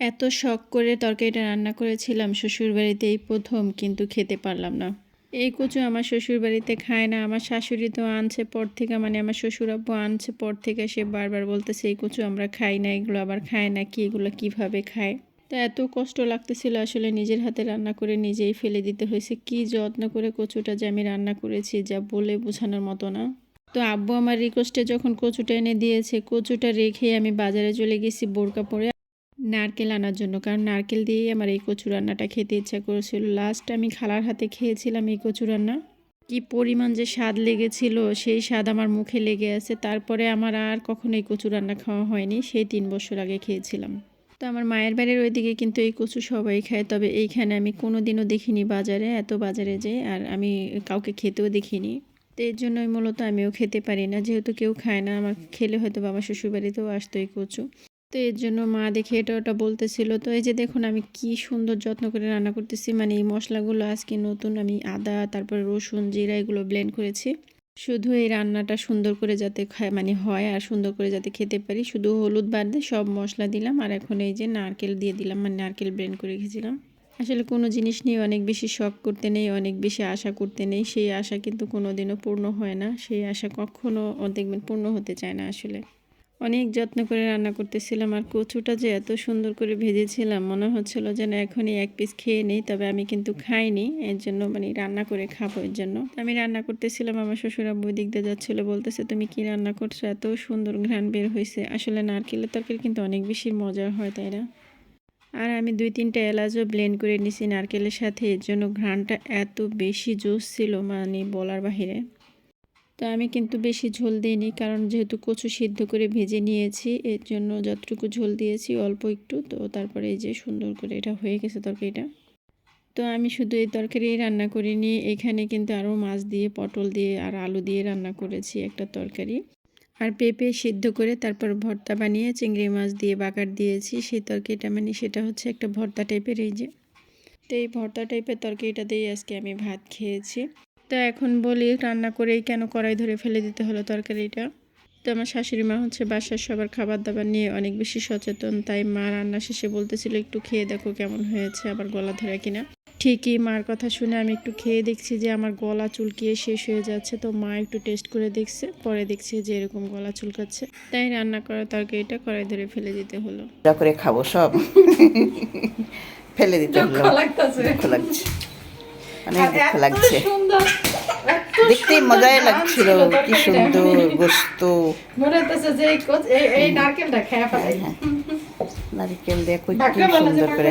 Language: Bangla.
এত শখ করে তরকারিটা রান্না করেছিলাম শ্বশুরবাড়িতে এই প্রথম, কিন্তু খেতে পারলাম না। এই কচু আমার শ্বশুরবাড়িতে খায় না, আমার শাশুড়ি তো আনছে পর থেকে মানে আমার শ্বশুর আব্বু আনছে পর থেকে, সে বারবার বলতেছে, এই কচু আমরা খাই না, এগুলো আবার খায় না, কি এগুলো কীভাবে খায়? তো এত কষ্ট লাগতেছিল আসলে নিজের হাতে রান্না করে নিজেই ফেলে দিতে হয়েছে, কি যত্ন করে কচুটা যে আমি রান্না করেছি যা বলে বোঝানোর মতো না। তো আব্বু আমার রিকোয়েস্টে যখন কচুটা এনে দিয়েছে, কচুটা রেখে আমি বাজারে চলে গেছি বোরকা পরে। নারকেল আনার জন্য। কারণ নারকেল দিয়েই আমার এই কচু রান্নাটা খেতে ইচ্ছা করেছিল। লাস্ট আমি খালার হাতে খেয়েছিলাম এই কচু রান্না। কি পরিমাণ যে স্বাদ লেগেছিল, সেই স্বাদ আমার মুখে লেগে আছে। তারপরে আমার আর কখনো এই কচু রান্না খাওয়া হয়নি। সেই তিন বছর আগে খেয়েছিলাম। তো আমার মায়ের বাড়ির ওইদিকে কিন্তু এই কচু সবাই খায়। তবে এইখানে আমি কোনো দিনও দেখিনি বাজারে, এত বাজারে যে, আর আমি কাউকে খেতেও দেখিনি। তো এর জন্যই মূলত আমিও খেতে পারি না। যেহেতু কেউ খায় না, আমার খেলে হয়তো বাবা শ্বশুরবাড়িতেও আসতো এই কচু। তো এর জন্য মা দেখে এটা ওটা বলতেছিল। তো এই যে দেখুন আমি কি সুন্দর যত্ন করে রান্না করতেছি। মানে এই মশলাগুলো আজকে নতুন আমি আদা, তারপরে রসুন, জিরা এগুলো ব্লেন্ড করেছি। শুধু এই রান্নাটা সুন্দর করে যাতে খায় মানে হয় আর সুন্দর করে যাতে খেতে পারি। শুধু হলুদ বাদ দিয়ে সব মশলা দিলাম আর এখন এই যে নারকেল দিয়ে দিলাম। মানে নারকেল ব্লেন্ড করে রেখেছিলাম। আসলে কোনো জিনিস নিয়ে অনেক বেশি শখ করতে নেই, অনেক বেশি আশা করতে নেই। সেই আশা কিন্তু কোনো দিনও পূর্ণ হয় না। সেই আশা কখনও দেখবেন পূর্ণ হতে চায় না আসলে। অনেক যত্ন করে রান্না করতেছিলাম আর কচুটা যে এত সুন্দর করে ভেজেছিলাম, মনে হচ্ছিল যেন এখনই এক পিস খেয়ে নিই, তবে আমি কিন্তু খাইনি, এর জন্য মানে রান্না করে খাব এর জন্য। আমি রান্না করতেছিলাম, আমার শ্বশুর আব্বু দিক দিয়ে যাচ্ছিল, বলতেছে, তুমি কি রান্না করছ? এত সুন্দর ঘ্রাণ বের হয়েছে আসলে নারকেলের তরকারি কিন্তু অনেক বেশি মজার হয়, তাই না? আর আমি দুই তিনটা এলাচও ব্লেন্ড করে নিছি নারকেলের সাথে, এর জন্য ঘ্রাণটা এত বেশি জোস ছিল মানে বলার বাহিরে। তো আমি কিন্তু বেশি ঝোল দিইনি কারণ যেহেতু কচু সিদ্ধ করে ভেজে নিয়েছি, এর জন্য যতটুকু ঝোল দিয়েছি অল্প একটু। তো তারপরে এই যে সুন্দর করে এটা হয়ে গেছে তরকারিটা। তো আমি শুধু এই তরকারি রান্না করিনি, এখানে কিন্তু আরও মাছ দিয়ে, পটল দিয়ে আর আলু দিয়ে রান্না করেছি একটা তরকারি। আর পেঁপে সিদ্ধ করে তারপর ভর্তা বানিয়ে চিংড়ি মাছ দিয়ে বাগার দিয়েছি। সেই তরকারিটা মানে সেটা হচ্ছে একটা ভর্তা টাইপের এই যে। তো এই ভর্তা টাইপের তরকারিটা দিয়ে আজকে আমি ভাত খেয়েছি। তো এখন বলি রান্না করেই কেন কড়াই ধরে ফেলে দিতে হলো তরকারিটা? তো আমার শাশুড়ি মা হচ্ছে বাসার সবার খাবার দাবার নিয়ে অনেক বেশি সচেতন তাই মা রান্না শেষে বলতেছিল একটু খেয়ে দেখো কেমন হয়েছে আবার গলা ধরে কিনা? ঠিকই মার কথা শুনে আমি একটু খেয়ে দেখছি যে আমার গলা চুলকিয়ে শেষ হয়ে যাচ্ছে তো মা একটু টেস্ট করে দেখছে পরে দেখছে যে এরকম গলা চুলকাচ্ছে। তাই রান্না করা তরকারিটা কড়াই ধরে ফেলে দিতে হলো। করে খাব সব। ফেলে দিতে হলো। লাগছে। অনেক দুঃখ লাগছে। সুন্দর মজাই লাগছিল কি সুন্দর গোস্ত। নারকেল হইতেছে যে এই কোচ- এই- এই নারকেলটা খেয়ে ফেলাই নারিকেল দিয়ে যে সুন্দর করে।